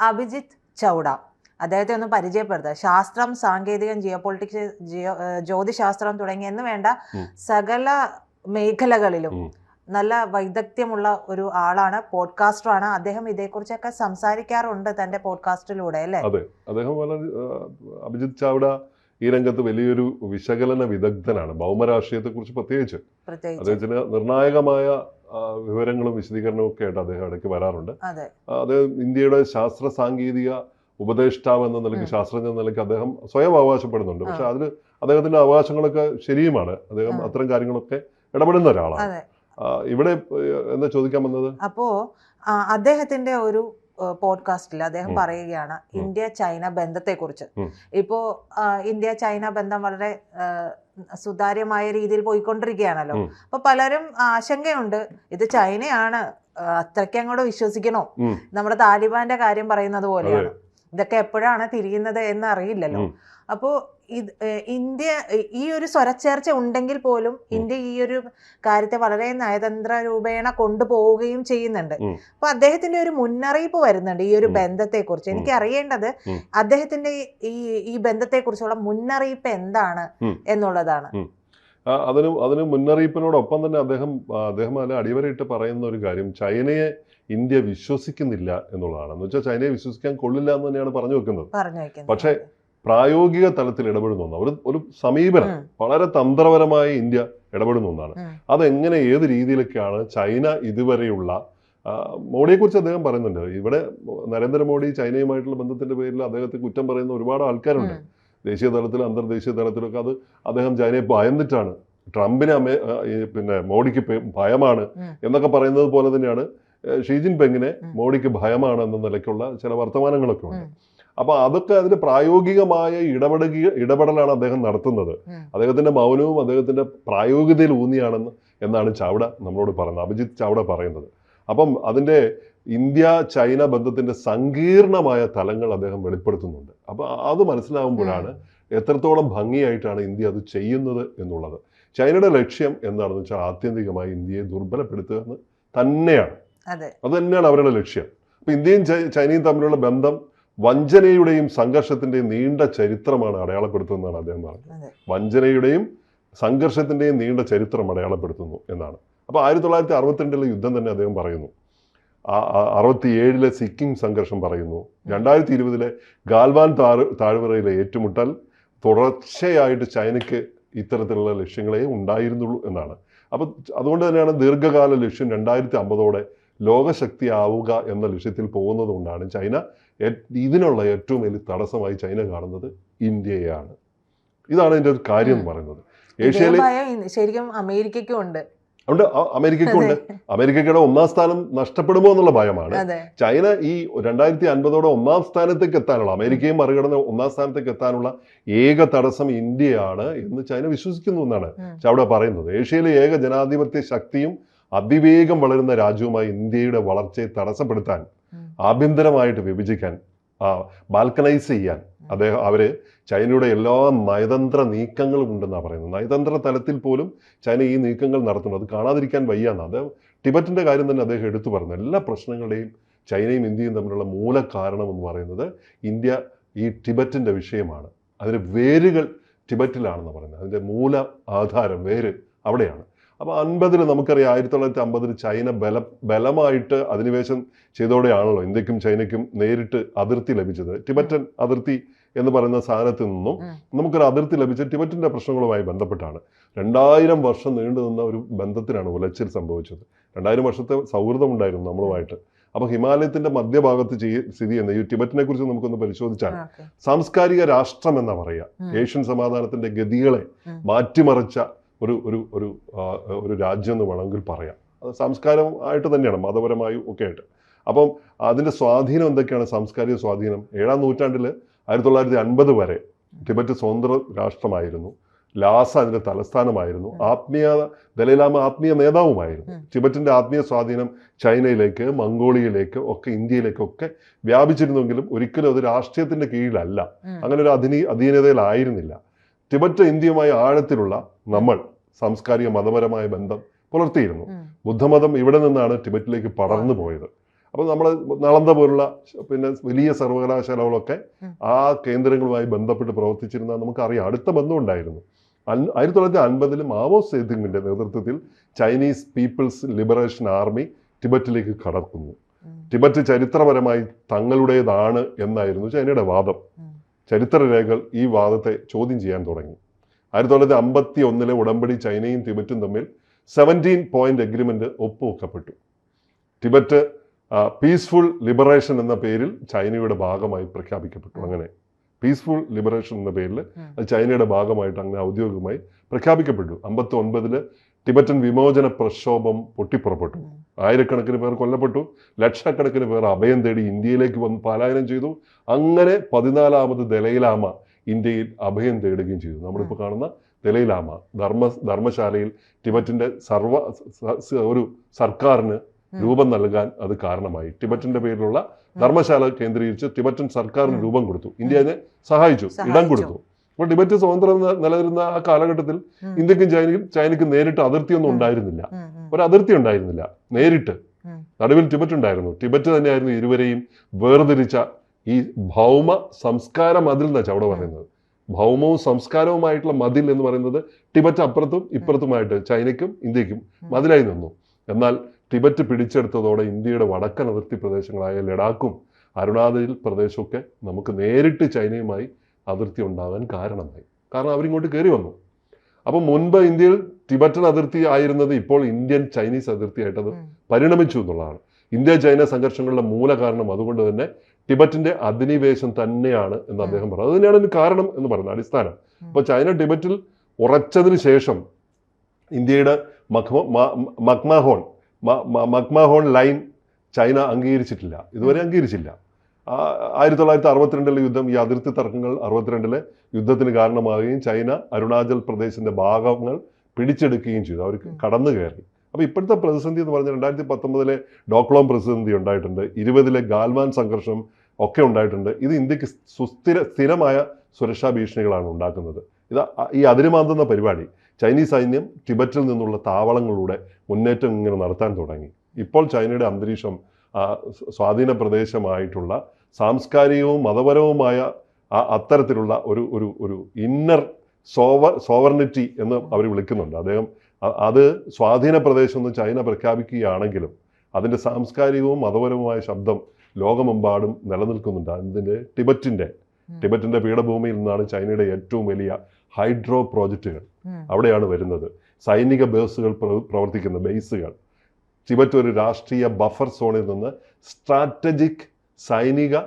അഭിജിത്ത് ചൗഡ. അദ്ദേഹത്തെ ഒന്ന് പരിചയപ്പെടുത്തുക ശാസ്ത്രം സാങ്കേതികം ജിയോ പൊളിറ്റിക്സ് ജിയോ ജ്യോതിശാസ്ത്രം തുടങ്ങി എന്ന് വേണ്ട. സകല മേഖലകളിലും നല്ല വൈദഗ്ധ്യമുള്ള ഒരു ആളാണ് പോഡ്കാസ്റ്ററാണ്. അദ്ദേഹം ഇതേക്കുറിച്ചൊക്കെ സംസാരിക്കാറുണ്ട് തന്റെ പോഡ്കാസ്റ്റിലൂടെ അല്ലേ? അതെ. അദ്ദേഹം വളരെ ആ, അഭിജിത്ത് ചാവ്ഡ ഈ രംഗത്ത് വലിയൊരു വിശകലന വിദഗ്ധനാണ്. ഭൗമരാഷ്ട്രീയത്തെക്കുറിച്ച് പ്രത്യേകിച്ച്. പ്രത്യേകിച്ച്. അദ്ദേഹത്തിന് നിർണായകമായ വിവരങ്ങളും വിശദീകരണവും ഒക്കെ ആയിട്ട് അദ്ദേഹം ഇടയ്ക്ക് വരാറുണ്ട്. അത്. ഇന്ത്യയുടെ ശാസ്ത്ര സാങ്കേതിക ഉപദേഷ്ടാവ് എന്ന നിലയ്ക്ക് ശാസ്ത്രജ്ഞ എന്ന നിലയ്ക്ക് അദ്ദേഹം സ്വയം അവകാശപ്പെടുന്നുണ്ട്. പക്ഷെ അതിൽ അദ്ദേഹത്തിന്റെ അവകാശങ്ങളൊക്കെ ശരിയുമാണ്. അദ്ദേഹം. അത്തരം കാര്യങ്ങളൊക്കെ ഇടപെടുന്ന ഒരാളാണ്. ഇവിടെ എന്താ ചോദിക്കാൻ വന്നത്? അപ്പോ അദ്ദേഹത്തിന്റെ ഒരു പോഡ്കാസ്റ്റിൽ അദ്ദേഹം പറയുകയാണ് ഇന്ത്യ ചൈന ബന്ധത്തെക്കുറിച്ച്. ഇപ്പോൾ ഇപ്പോ ഇന്ത്യ ചൈന ബന്ധം വളരെ സുതാര്യമായ രീതിയിൽ പോയിക്കൊണ്ടിരിക്കുകയാണല്ലോ. അപ്പോൾ അപ്പൊ പലരും ആശങ്കയുണ്ട്. ഇത് ചൈനയാണ്. അത്രയ്ക്ക് അങ്ങോട്ട് വിശ്വസിക്കണോ? നമ്മുടെ താലിബാന്റെ കാര്യം പറയുന്നത് പോലെയാണ്. ഇതൊക്കെ എപ്പോഴാണ് തിരിയുന്നത് എന്ന് അറിയില്ലല്ലോ ഉം. അപ്പോ ഇത് ഇന്ത്യ ഈ ഒരു സ്വരച്ചേർച്ച ഉണ്ടെങ്കിൽ പോലും ഇന്ത്യ ഈ ഒരു കാര്യത്തെ വളരെ നയതന്ത്ര രൂപേണ കൊണ്ടുപോവുകയും ചെയ്യുന്നുണ്ട്. അപ്പൊ അദ്ദേഹത്തിന്റെ ഒരു മുന്നറിയിപ്പ് വരുന്നുണ്ട് ഈ ഒരു ബന്ധത്തെ കുറിച്ച് എനിക്ക് അറിയേണ്ടത് അദ്ദേഹത്തിന്റെ ഈ ഈ ബന്ധത്തെ കുറിച്ചുള്ള മുന്നറിയിപ്പ് എന്താണ് എന്നുള്ളതാണ്. അതിന് അതിന് മുന്നറിയിപ്പിനോടൊപ്പം തന്നെ അദ്ദേഹം അദ്ദേഹം അതിനെ അടിവരയിട്ട് പറയുന്ന ഒരു കാര്യം ചൈനയെ ഇന്ത്യ വിശ്വസിക്കുന്നില്ല എന്നുള്ളതാണ്. എന്ന് വെച്ചാൽ ചൈനയെ വിശ്വസിക്കാൻ കൊള്ളില്ല എന്ന് തന്നെയാണ് പറഞ്ഞു വെക്കുന്നത്. പക്ഷേ പ്രായോഗിക തലത്തിൽ ഇടപെടുന്ന ഒന്നാണ് ഒരു ഒരു സമീപനം വളരെ തന്ത്രപരമായി ഇന്ത്യ ഇടപെടുന്ന ഒന്നാണ്. അതെങ്ങനെ ഏത് രീതിയിലൊക്കെയാണ് ചൈന ഇതുവരെയുള്ള മോഡിയെക്കുറിച്ച് അദ്ദേഹം പറയുന്നുണ്ട്. ഇവിടെ നരേന്ദ്രമോദി ചൈനയുമായിട്ടുള്ള ബന്ധത്തിന്റെ പേരിൽ അദ്ദേഹത്തെ കുറ്റം പറയുന്ന ഒരുപാട് ആൾക്കാരുണ്ട്. ദേശീയ തലത്തിലും അന്തർദേശീയ തലത്തിലൊക്കെ അത് അദ്ദേഹം ചൈനയെ ഭയന്നിട്ടാണ്. ട്രംപിനെ അമേ പിന്നെ മോഡിക്ക് ഭയമാണ് എന്നൊക്കെ പറയുന്നത് പോലെ തന്നെയാണ് ഷീജിൻ ഷീ ജിൻപിങ്ങിനെ ഉം. മോഡിക്ക് ഭയമാണ് എന്ന നിലയ്ക്കുള്ള ചില വർത്തമാനങ്ങളൊക്കെ ഉണ്ട്. അപ്പൊ അതൊക്കെ അതിന് പ്രായോഗികമായ ഇടപെടുക ഇടപെടലാണ് അദ്ദേഹം നടത്തുന്നത്. അദ്ദേഹത്തിന്റെ മൗനവും അദ്ദേഹത്തിന്റെ പ്രായോഗികതയിൽ ഊന്നിയാണെന്ന് എന്നാണ് ചാവട നമ്മളോട് പറയുന്നത്. അഭിജിത്ത് ചാവട പറയുന്നത്. അപ്പം അതിന്റെ ഇന്ത്യ ചൈന ബന്ധത്തിന്റെ സങ്കീർണമായ തലങ്ങൾ അദ്ദേഹം വെളിപ്പെടുത്തുന്നുണ്ട്. അപ്പൊ അത് മനസ്സിലാവുമ്പോഴാണ് എത്രത്തോളം ഭംഗിയായിട്ടാണ് ഇന്ത്യ അത് ചെയ്യുന്നത് എന്നുള്ളത്. ചൈനയുടെ ലക്ഷ്യം എന്താണെന്ന് വെച്ചാൽ ആത്യന്തികമായി ഇന്ത്യയെ ദുർബലപ്പെടുത്തുക എന്ന് തന്നെയാണ്. അതെ. അത് തന്നെയാണ് അവരുടെ ലക്ഷ്യം. അപ്പൊ ഇന്ത്യയും ചൈനയും തമ്മിലുള്ള ബന്ധം വഞ്ചനയുടെയും സംഘർഷത്തിന്റെയും നീണ്ട ചരിത്രമാണ് അടയാളപ്പെടുത്തുന്നതാണ് അദ്ദേഹം പറഞ്ഞത്. വഞ്ചനയുടെയും സംഘർഷത്തിന്റെയും നീണ്ട ചരിത്രം അടയാളപ്പെടുത്തുന്നു എന്നാണ്. അപ്പോൾ ആയിരത്തി തൊള്ളായിരത്തി അറുപത്തിരണ്ടിലെ യുദ്ധം തന്നെ അദ്ദേഹം പറയുന്നു. അറുപത്തിയേഴിലെ സിക്കിം സംഘർഷം പറയുന്നു. രണ്ടായിരത്തി ഇരുപതിലെ ഗാൽവാൻ താഴ് താഴ്വരയിലെ ഏറ്റുമുട്ടൽ തുടർച്ചയായിട്ട് ചൈനയ്ക്ക് ഇത്തരത്തിലുള്ള ലക്ഷ്യങ്ങളെ ഉണ്ടായിരുന്നുള്ളൂ എന്നാണ്. അപ്പം അതുകൊണ്ട് തന്നെയാണ് ദീർഘകാല ലക്ഷ്യം രണ്ടായിരത്തി അമ്പതോടെ ലോകശക്തിയാവുക എന്ന ലക്ഷ്യത്തിൽ പോകുന്നത് കൊണ്ടാണ് ചൈന ഇതിനുള്ള ഏറ്റവും വലിയ തടസ്സമായി ചൈന കാണുന്നത് ഇന്ത്യയാണ് ഇതാണ് ഇതിന്റെ ഒരു കാര്യം എന്ന് പറയുന്നത്. ഏഷ്യയിലെ ശരിക്കും അമേരിക്കയ്ക്കും ഉണ്ട്. ഉണ്ട്. അമേരിക്കയ്ക്കും അമേരിക്കയ്ക്കുണ്ട് അമേരിക്കയുടെ ഒന്നാം സ്ഥാനം നഷ്ടപ്പെടുമോ എന്നുള്ള ഭയമാണ്. ചൈന ഈ രണ്ടായിരത്തി അൻപതോടെ ഒന്നാം സ്ഥാനത്തേക്ക് എത്താനുള്ള അമേരിക്കയും മറികടന്ന് ഒന്നാം സ്ഥാനത്തേക്ക് എത്താനുള്ള ഏക തടസ്സം ഇന്ത്യയാണ് എന്ന് ചൈന വിശ്വസിക്കുന്നു എന്നാണ് അവിടെ പറയുന്നത്. ഏഷ്യയിലെ ഏക ജനാധിപത്യ ശക്തിയും അതിവേഗം വളരുന്ന രാജ്യവുമായി ഇന്ത്യയുടെ വളർച്ചയെ തടസ്സപ്പെടുത്താൻ ആഭ്യന്തരമായിട്ട് വിഭജിക്കാൻ ബാൽക്കനൈസ് ചെയ്യാൻ അദ്ദേഹം അവർ ചൈനയുടെ എല്ലാ നയതന്ത്ര നീക്കങ്ങളും ഉണ്ടെന്നാണ് പറയുന്നത്. നയതന്ത്ര തലത്തിൽ പോലും ചൈന ഈ നീക്കങ്ങൾ നടത്തുന്നു അത് കാണാതിരിക്കാൻ വയ്യാന്ന്. അദ്ദേഹം ടിബറ്റിന്റെ കാര്യം തന്നെ അദ്ദേഹം എടുത്തു പറഞ്ഞു. എല്ലാ പ്രശ്നങ്ങളുടെയും ചൈനയും ഇന്ത്യയും തമ്മിലുള്ള മൂല കാരണം എന്ന് പറയുന്നത് ഇന്ത്യ ഈ ടിബറ്റിന്റെ വിഷയമാണ്. അതിന്റെ വേരുകൾ ടിബറ്റിലാണെന്ന് പറയുന്നത്. അതിന്റെ മൂല ആധാരം വേര് അവിടെയാണ്. അപ്പോൾ അൻപതിൽ നമുക്കറിയാം ആയിരത്തി തൊള്ളായിരത്തി അമ്പതിൽ ചൈന ബല ബലമായിട്ട് അധിനിവേശം ചെയ്തോടെയാണല്ലോ ഇന്ത്യക്കും ചൈനയ്ക്കും നേരിട്ട് അതിർത്തി ലഭിച്ചത്. ടിബറ്റൻ അതിർത്തി എന്ന് പറയുന്ന സ്ഥാനത്ത് നിന്നും നമുക്കൊരു അതിർത്തി ലഭിച്ച ടിബറ്റിന്റെ പ്രശ്നങ്ങളുമായി ബന്ധപ്പെട്ടാണ്. രണ്ടായിരം വർഷം നീണ്ടു നിന്ന ഒരു ബന്ധത്തിനാണ് ഉലച്ചിൽ സംഭവിച്ചത്. രണ്ടായിരം വർഷത്തെ സൗഹൃദം ഉണ്ടായിരുന്നു നമ്മളുമായിട്ട് അപ്പോൾ ഹിമാലയത്തിന്റെ മധ്യഭാഗത്ത് ചെയ്യ- സ്ഥിതി ചെയ്യുന്ന ഈ ടിബറ്റിനെ കുറിച്ച് നമുക്കൊന്ന് പരിശോധിച്ചാൽ സാംസ്കാരിക രാഷ്ട്രം എന്നാ പറയുക. ഏഷ്യൻ സമാധാനത്തിന്റെ ഗതികളെ. മാറ്റിമറിച്ച ഒരു ഒരു ഒരു ഒരു രാജ്യം എന്ന് വേണമെങ്കിൽ പറയാം. അത് സംസ്കാരമായിട്ട് തന്നെയാണ് മതപരമായും ഒക്കെ ആയിട്ട്. അപ്പം അതിന്റെ സ്വാധീനം എന്തൊക്കെയാണ്? സാംസ്കാരിക സ്വാധീനം. ഏഴാം നൂറ്റാണ്ടിൽ ആയിരത്തി തൊള്ളായിരത്തി അൻപത് വരെ ടിബറ്റ് സ്വതന്ത്ര രാഷ്ട്രമായിരുന്നു. ലാസ അതിന്റെ തലസ്ഥാനമായിരുന്നു. ആത്മീയ ദലൈലാമ ആത്മീയ നേതാവുമായിരുന്നു. ടിബറ്റിന്റെ ആത്മീയ സ്വാധീനം ചൈനയിലേക്ക് മംഗോളിയയിലേക്ക് ഒക്കെ ഇന്ത്യയിലേക്കൊക്കെ വ്യാപിച്ചിരുന്നെങ്കിലും ഒരിക്കലും അത് രാഷ്ട്രീയത്തിന്റെ കീഴിലല്ല. അങ്ങനെ ഒരു അധിനീ അധീനതയിലായിരുന്നില്ല. ടിബറ്റ് ഇന്ത്യയുമായി ആഴത്തിലുള്ള നമ്മൾ സാംസ്കാരിക മതപരമായ ബന്ധം പുലർത്തിയിരുന്നു. ബുദ്ധമതം ഇവിടെ നിന്നാണ് ടിബറ്റിലേക്ക് പടർന്നു പോയത്. അപ്പോൾ നമ്മൾ നളന്ത പോലുള്ള പിന്നെ വലിയ സർവകലാശാലകളൊക്കെ ആ കേന്ദ്രങ്ങളുമായി ബന്ധപ്പെട്ട് പ്രവർത്തിച്ചിരുന്ന നമുക്കറിയാം. അടുത്ത ബന്ധമുണ്ടായിരുന്നു ഉണ്ടായിരുന്നു. ആയിരത്തി തൊള്ളായിരത്തി അൻപതിൽ മാവോ സേതുങ്ങിന്റെ നേതൃത്വത്തിൽ ചൈനീസ് പീപ്പിൾസ് ലിബറേഷൻ ആർമി ടിബറ്റിലേക്ക് കടക്കുന്നു. ടിബറ്റ് ചരിത്രപരമായി തങ്ങളുടേതാണ് എന്നായിരുന്നു ചൈനയുടെ വാദം. ചരിത്രരേഖകൾ ഈ വാദത്തെ ചോദ്യം ചെയ്യാൻ തുടങ്ങി. ആയിരത്തി തൊള്ളായിരത്തി അമ്പത്തി ഒന്നിലെ ഉടമ്പടി ചൈനയും ടിബറ്റും തമ്മിൽ സെവന്റീൻ പോയിന്റ് എഗ്രിമെന്റ് ഒപ്പുവെക്കപ്പെട്ടു. ടിബറ്റ് പീസ്ഫുൾ ലിബറേഷൻ എന്ന പേരിൽ ചൈനയുടെ ഭാഗമായി പ്രഖ്യാപിക്കപ്പെട്ടു. അങ്ങനെ പീസ്ഫുൾ ലിബറേഷൻ എന്ന പേരിൽ അത് ചൈനയുടെ ഭാഗമായിട്ട് അങ്ങനെ ഔദ്യോഗികമായി പ്രഖ്യാപിക്കപ്പെട്ടു. അമ്പത്തി ഒൻപതിൽ ടിബറ്റൻ വിമോചന പ്രക്ഷോഭം പൊട്ടിപ്പുറപ്പെട്ടു. ആയിരക്കണക്കിന് പേർ കൊല്ലപ്പെട്ടു. ലക്ഷക്കണക്കിന് പേർ അഭയം തേടി ഇന്ത്യയിലേക്ക് വന്ന് പലായനം ചെയ്തു. അങ്ങനെ പതിനാലാമത് ദലൈലാമ ഇന്ത്യയിൽ അഭയം തേടുകയും ചെയ്തു. നമ്മളിപ്പോൾ കാണുന്ന തെലയിലാമ ധർമ്മ ധർമ്മശാലയിൽ ടിബറ്റിന്റെ സർവ ഒരു സർക്കാരിന് രൂപം നൽകാൻ അത് കാരണമായി. ടിബറ്റിന്റെ പേരിലുള്ള ധർമ്മശാല കേന്ദ്രീകരിച്ച് ടിബറ്റൻ സർക്കാരിന് രൂപം കൊടുത്തു. ഇന്ത്യ അതിനെ സഹായിച്ചു ഇടം കൊടുത്തു. അപ്പോൾ ടിബറ്റ് സ്വതന്ത്രം നിലനിരുന്ന ആ കാലഘട്ടത്തിൽ ഇന്ത്യക്കും ചൈനയ്ക്കും ചൈനയ്ക്ക് നേരിട്ട് അതിർത്തിയൊന്നും. ഉണ്ടായിരുന്നില്ല. ഒരു അതിർത്തി ഉണ്ടായിരുന്നില്ല. നേരിട്ട്. നടുവിൽ ടിബറ്റ് ഉണ്ടായിരുന്നു. ടിബറ്റ് തന്നെയായിരുന്നു ഇരുവരെയും വേർതിരിച്ച ഈ ഭൗമ സംസ്കാര മതിൽ എന്നാ അവിടെ പറയുന്നത്. ഭൗമവും സംസ്കാരവുമായിട്ടുള്ള മതിൽ എന്ന് പറയുന്നത് ടിബറ്റ് അപ്പുറത്തും ഇപ്പുറത്തുമായിട്ട് ചൈനയ്ക്കും ഇന്ത്യക്കും മതിലായി നിന്നു. എന്നാൽ ടിബറ്റ് പിടിച്ചെടുത്തതോടെ ഇന്ത്യയുടെ വടക്കൻ അതിർത്തി പ്രദേശങ്ങളായ ലഡാക്കും അരുണാചൽ പ്രദേശമൊക്കെ നമുക്ക് നേരിട്ട് ചൈനയുമായി അതിർത്തി ഉണ്ടാകാൻ കാരണമായി. കാരണം അവരിങ്ങോട്ട് കയറി വന്നു. അപ്പം മുൻപ് ഇന്ത്യയിൽ ടിബറ്റൻ അതിർത്തി ആയിരുന്നത് ഇപ്പോൾ ഇന്ത്യൻ ചൈനീസ് അതിർത്തി ആയിട്ടത് പരിണമിച്ചു എന്നുള്ളതാണ്. ഇന്ത്യ ചൈന സംഘർഷങ്ങളുടെ മൂല കാരണം അതുകൊണ്ട് തന്നെ ടിബറ്റിന്റെ അധിനിവേശം തന്നെയാണ് എന്ന് അദ്ദേഹം പറഞ്ഞു. അത് തന്നെയാണ് കാരണം എന്ന് പറയുന്നത് അടിസ്ഥാനം. അപ്പോൾ ചൈന ടിബറ്റിൽ ഉറച്ചതിന് ശേഷം ഇന്ത്യയുടെ മക്മാഹോൺ മക്മാഹോൺ ലൈൻ ചൈന അംഗീകരിച്ചിട്ടില്ല. ഇതുവരെ അംഗീകരിച്ചില്ല. ആയിരത്തി തൊള്ളായിരത്തി അറുപത്തിരണ്ടിലെ യുദ്ധം ഈ അതിർത്തി തർക്കങ്ങൾ അറുപത്തിരണ്ടിലെ യുദ്ധത്തിന് കാരണമാവുകയും ചൈന അരുണാചൽ പ്രദേശിന്റെ ഭാഗങ്ങൾ പിടിച്ചെടുക്കുകയും ചെയ്തു. അവർക്ക് കടന്നു കയറി അപ്പോൾ ഇപ്പോഴത്തെ പ്രതിസന്ധി എന്ന് പറഞ്ഞാൽ രണ്ടായിരത്തി പത്തൊമ്പതിലെ ഡോക്ലോം പ്രതിസന്ധി ഉണ്ടായിട്ടുണ്ട്. ഇരുപതിലെ ഗാൽവാൻ സംഘർഷം ഒക്കെ ഉണ്ടായിട്ടുണ്ട്. ഇത് ഇന്ത്യയ്ക്ക് സുസ്ഥിര സ്ഥിരമായ സുരക്ഷാ ഭീഷണികളാണ് ഉണ്ടാക്കുന്നത്. ഇത് ഈ അതിരുമാന്തുന്ന പരിപാടി ചൈനീസ് സൈന്യം ടിബറ്റിൽ നിന്നുള്ള താവളങ്ങളിലൂടെ മുന്നേറ്റം ഇങ്ങനെ നടത്താൻ തുടങ്ങി. ഇപ്പോൾ ചൈനയുടെ അന്തരീക്ഷം സ്വാധീന പ്രദേശമായിട്ടുള്ള സാംസ്കാരികവും മതപരവുമായ അത്തരത്തിലുള്ള ഒരു ഒരു ഇന്നർ സോവർ സോവർണിറ്റി എന്ന് അവർ വിളിക്കുന്നുണ്ട്. അദ്ദേഹം അത് സ്വാധീന പ്രദേശമെന്ന് ചൈന പ്രഖ്യാപിക്കുകയാണെങ്കിലും അതിന്റെ സാംസ്കാരികവും മതപരവുമായ ശബ്ദം ലോകമെമ്പാടും നിലനിൽക്കുന്നുണ്ട്. അതിന്റെ ടിബറ്റിന്റെ. ടിബറ്റിന്റെ പീഠഭൂമിയിൽ നിന്നാണ് ചൈനയുടെ ഏറ്റവും വലിയ ഹൈഡ്രോ പ്രോജക്റ്റുകൾ അവിടെയാണ് വരുന്നത്. സൈനിക ബേസുകൾ പ്രവർത്തിക്കുന്ന ബേസുകൾ. ടിബറ്റ് ഒരു രാഷ്ട്രീയ ബഫർ സോണിൽ നിന്ന് സ്ട്രാറ്റജിക് സൈനിക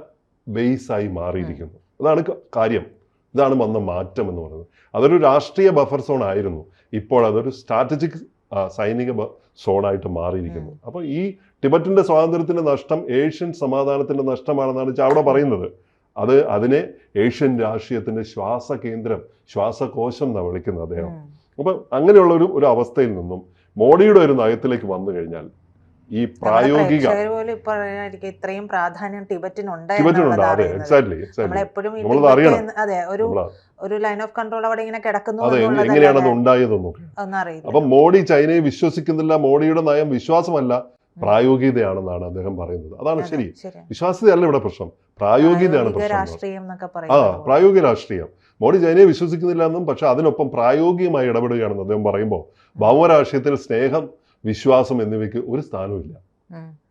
ബേസായി മാറിയിരിക്കുന്നു. അതാണ് കാര്യം. ഇതാണ് വന്ന മാറ്റം എന്ന് പറയുന്നത്. അതൊരു രാഷ്ട്രീയ ബഫർ സോൺ ആയിരുന്നു. ഇപ്പോൾ അതൊരു സ്ട്രാറ്റജിക് സൈനിക സോണായിട്ട് മാറിയിരിക്കുന്നു. അപ്പോൾ ഈ ടിബറ്റിന്റെ സ്വാതന്ത്ര്യത്തിന്റെ നഷ്ടം ഏഷ്യൻ സമാധാനത്തിന്റെ നഷ്ടമാണെന്നാണ് അവിടെ പറയുന്നത്. അത് അതിനെ ഏഷ്യൻ രാഷ്ട്രീയത്തിന്റെ ശ്വാസകേന്ദ്രം ശ്വാസകോശം എന്നാണ് വിളിക്കുന്നത് അദ്ദേഹം. അപ്പം അങ്ങനെയുള്ള ഒരു ഒരു അവസ്ഥയിൽ നിന്നും മോഡിയുടെ ഒരു നയത്തിലേക്ക് വന്നു കഴിഞ്ഞാൽ ഈ പ്രായോഗിക ഇത്രയും പ്രാധാന്യം ടിബറ്റിനുണ്ട്. അതെ. എക്സാക്ട്ലി അറിയണം. അതെ ഒരു ഒരു ലൈൻ ഓഫ് കൺട്രോൾ അവിടെ ഇങ്ങനെ കിടക്കുന്നു അതെ എങ്ങനെയാണ് അത് ഉണ്ടായതെന്നൊക്കെ. അപ്പൊ മോഡി ചൈനയെ വിശ്വസിക്കുന്നില്ല മോഡിയുടെ നയം വിശ്വാസമല്ല പ്രായോഗികതയാണെന്നാണ് അദ്ദേഹം പറയുന്നത്. അതാണ് ശരി. വിശ്വാസ്യതയല്ല ഇവിടെ പ്രശ്നം. പ്രായോഗികതയാണ് പ്രശ്നം ആ പ്രായോഗിക രാഷ്ട്രീയം. മോഡി ചൈനയെ വിശ്വസിക്കുന്നില്ല എന്നും പക്ഷെ അതിനൊപ്പം പ്രായോഗികമായി ഇടപെടുകയാണെന്ന് അദ്ദേഹം പറയുമ്പോൾ ഭൗമരാഷ്ട്രീയത്തിൽ സ്നേഹം വിശ്വാസം എന്നിവയ്ക്ക് ഒരു സ്ഥാനവുമില്ല.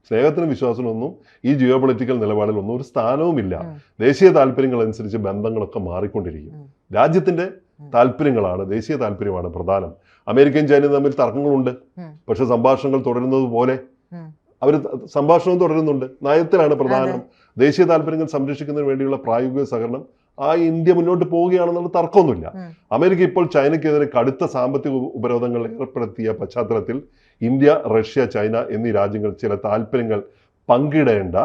സ്നേഹത്തിനും വിശ്വാസത്തിനൊന്നും ഈ ജിയോ പൊളിറ്റിക്കൽ നിലപാടിൽ ഒന്നും ഒരു സ്ഥാനവുമില്ല. ദേശീയ താല്പര്യങ്ങൾ അനുസരിച്ച് ബന്ധങ്ങളൊക്കെ മാറിക്കൊണ്ടിരിക്കും. രാജ്യത്തിന്റെ. താല്പര്യങ്ങളാണ് ദേശീയ താല്പര്യമാണ് പ്രധാനം. അമേരിക്കയും ചൈനയും തമ്മിൽ തർക്കങ്ങളുണ്ട്. പക്ഷെ സംഭാഷണങ്ങൾ തുടരുന്നത് പോലെ അവർ സംഭാഷണവും തുടരുന്നുണ്ട്. നയത്തിലാണ് പ്രധാനം. ദേശീയ താല്പര്യങ്ങൾ സംരക്ഷിക്കുന്നതിന് വേണ്ടിയുള്ള പ്രായോഗിക സഹകരണം ആ ഇന്ത്യ മുന്നോട്ട് പോവുകയാണെന്നുള്ള തർക്കമൊന്നുമില്ല. അമേരിക്ക ഇപ്പോൾ ചൈനയ്ക്കെതിരെ കടുത്ത സാമ്പത്തിക ഉപരോധങ്ങൾ ഏർപ്പെടുത്തിയ പശ്ചാത്തലത്തിൽ ഇന്ത്യ റഷ്യ ചൈന എന്നീ രാജ്യങ്ങൾ ചില താല്പര്യങ്ങൾ പങ്കിടേണ്ട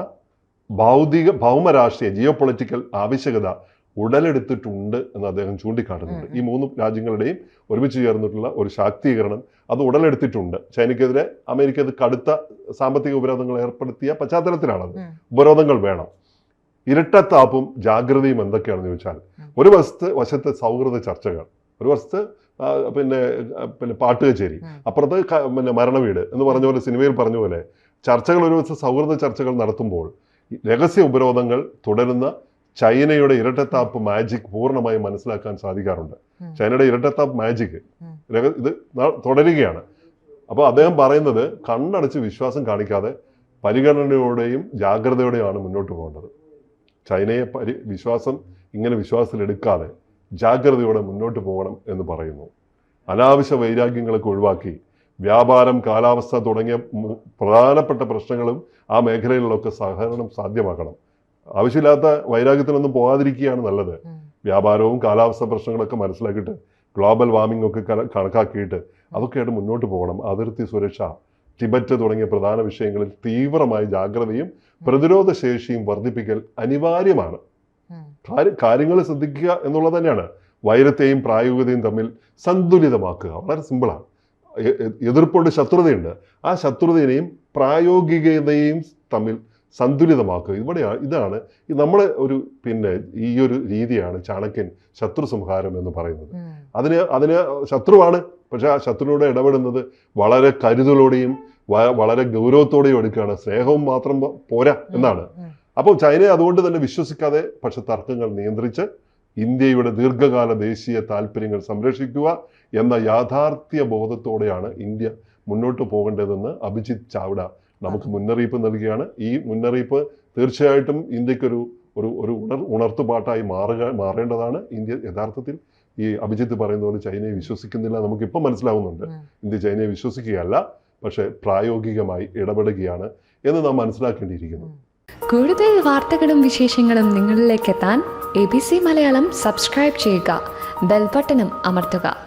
ഭൗതിക ഭൗമരാഷ്ട്രീയ ജിയോ പൊളിറ്റിക്കൽ ആവശ്യകത ഉടലെടുത്തിട്ടുണ്ട് എന്ന് അദ്ദേഹം ചൂണ്ടിക്കാട്ടുന്നുണ്ട്. ഈ മൂന്ന് രാജ്യങ്ങളുടെയും ഒരുമിച്ച് ചേർന്നിട്ടുള്ള ഒരു ശാക്തീകരണം അത് ഉടലെടുത്തിട്ടുണ്ട്. ചൈനയ്ക്കെതിരെ അമേരിക്ക അത് കടുത്ത സാമ്പത്തിക ഉപരോധങ്ങൾ ഏർപ്പെടുത്തിയ പശ്ചാത്തലത്തിലാണത്. ഉപരോധങ്ങൾ വേണം. ഇരട്ടത്താപ്പും ജാഗ്രതയും എന്തൊക്കെയാണെന്ന് ചോദിച്ചാൽ. ഒരു വശത്ത് വശത്ത് സൗഹൃദ ചർച്ചകൾ ഒരു വശത്ത് പിന്നെ പിന്നെ പാട്ട് കച്ചേരി അപ്പുറത്ത് പിന്നെ മരണവീട് എന്ന് പറഞ്ഞ പോലെ സിനിമയിൽ പറഞ്ഞ പോലെ ചർച്ചകൾ ഒരു വസ്തു സൗഹൃദ ചർച്ചകൾ നടത്തുമ്പോൾ രഹസ്യ ഉപരോധങ്ങൾ തുടരുന്ന ചൈനയുടെ ഇരട്ടത്താപ്പ് മാജിക് പൂർണമായും മനസ്സിലാക്കാൻ സാധിക്കാറുണ്ട്. ചൈനയുടെ ഇരട്ടത്താപ്പ് മാജിക് ഇത് തുടരുകയാണ്. അപ്പോൾ അദ്ദേഹം പറയുന്നത് കണ്ണടച്ച് വിശ്വാസം കാണിക്കാതെ പരിഗണനയോടെയും ജാഗ്രതയോടെയുമാണ് മുന്നോട്ട് പോകേണ്ടത്. ചൈനയെ പരി വിശ്വാസം ഇങ്ങനെ വിശ്വാസത്തിലെടുക്കാതെ ജാഗ്രതയോടെ മുന്നോട്ട് പോകണം എന്ന് പറയുന്നു. അനാവശ്യ വൈരാഗ്യങ്ങളൊക്കെ ഒഴിവാക്കി വ്യാപാരം കാലാവസ്ഥ തുടങ്ങിയ പ്രധാനപ്പെട്ട പ്രശ്നങ്ങളും ആ മേഖലകളിലൊക്കെ സഹകരണം സാധ്യമാക്കണം. ആവശ്യമില്ലാത്ത വൈരാഗ്യത്തിനൊന്നും പോകാതിരിക്കുകയാണ് നല്ലത്. വ്യാപാരവും കാലാവസ്ഥ പ്രശ്നങ്ങളൊക്കെ മനസ്സിലാക്കിയിട്ട് ഗ്ലോബൽ വാർമിംഗ് ഒക്കെ കണക്കാക്കിയിട്ട് അതൊക്കെയായിട്ട് മുന്നോട്ട് പോകണം. അതിർത്തി സുരക്ഷ ടിബറ്റ് തുടങ്ങിയ പ്രധാന വിഷയങ്ങളിൽ തീവ്രമായ ജാഗ്രതയും പ്രതിരോധ ശേഷിയും വർദ്ധിപ്പിക്കൽ അനിവാര്യമാണ്. കാര്യങ്ങൾ ശ്രദ്ധിക്കുക എന്നുള്ളത് തന്നെയാണ്. വൈരത്തെയും പ്രായോഗികതയും തമ്മിൽ സന്തുലിതമാക്കുക. വളരെ സിമ്പിളാണ്. എതിർപ്പുണ്ട് ശത്രുതയുണ്ട്. ആ ശത്രുതയെയും പ്രായോഗികതയും തമ്മിൽ സന്തുലിതമാക്കുക. ഇവിടെയാണ് ഇതാണ് നമ്മൾ ഒരു പിന്നെ ഈ ഒരു രീതിയാണ് ചാണക്യൻ ശത്രു സംഹാരം എന്ന് പറയുന്നത്. അതിന് അതിന് ശത്രുവാണ്. പക്ഷെ ആ ശത്രുവിനോട് ഇടപെടുന്നത് വളരെ കരുതലോടെയും വളരെ ഗൗരവത്തോടെയും എടുക്കുകയാണ്. സ്നേഹവും മാത്രം പോരാ എന്നാണ്. അപ്പോൾ ചൈനയെ അതുകൊണ്ട് തന്നെ വിശ്വസിക്കാതെ പക്ഷെ തർക്കങ്ങൾ നിയന്ത്രിച്ച് ഇന്ത്യയുടെ ദീർഘകാല ദേശീയ താല്പര്യങ്ങൾ സംരക്ഷിക്കുക എന്ന യാഥാർത്ഥ്യ ബോധത്തോടെയാണ് ഇന്ത്യ മുന്നോട്ട് പോകേണ്ടതെന്ന് അഭിജിത് ചാവ്ഡ നമുക്ക് മുന്നറിയിപ്പ് നൽകിയാണ്. ഈ മുന്നറിയിപ്പ് തീർച്ചയായിട്ടും ഇന്ത്യക്കൊരു ഒരു ഒരു ഉണർ ഉണർത്തുപാട്ടായി മാറുക മാറേണ്ടതാണ്. ഇന്ത്യ യഥാർത്ഥത്തിൽ ഈ അഭിജിത്ത് പറയുന്ന പോലെ ചൈനയെ വിശ്വസിക്കുന്നില്ല നമുക്കിപ്പം മനസ്സിലാവുന്നുണ്ട്. ഇന്ത്യ ചൈനയെ വിശ്വസിക്കുകയല്ല പക്ഷേ പ്രായോഗികമായി ഇടപെടുകയാണ് എന്ന് നാം മനസ്സിലാക്കേണ്ടിയിരിക്കുന്നു. കൂടുതൽ വാർത്തകളും വിശേഷങ്ങളും നിങ്ങളിലേക്ക് എത്താൻ A B C Malayalam subscribe ചെയ്യുക ബെൽബട്ടനും അമർത്തുക.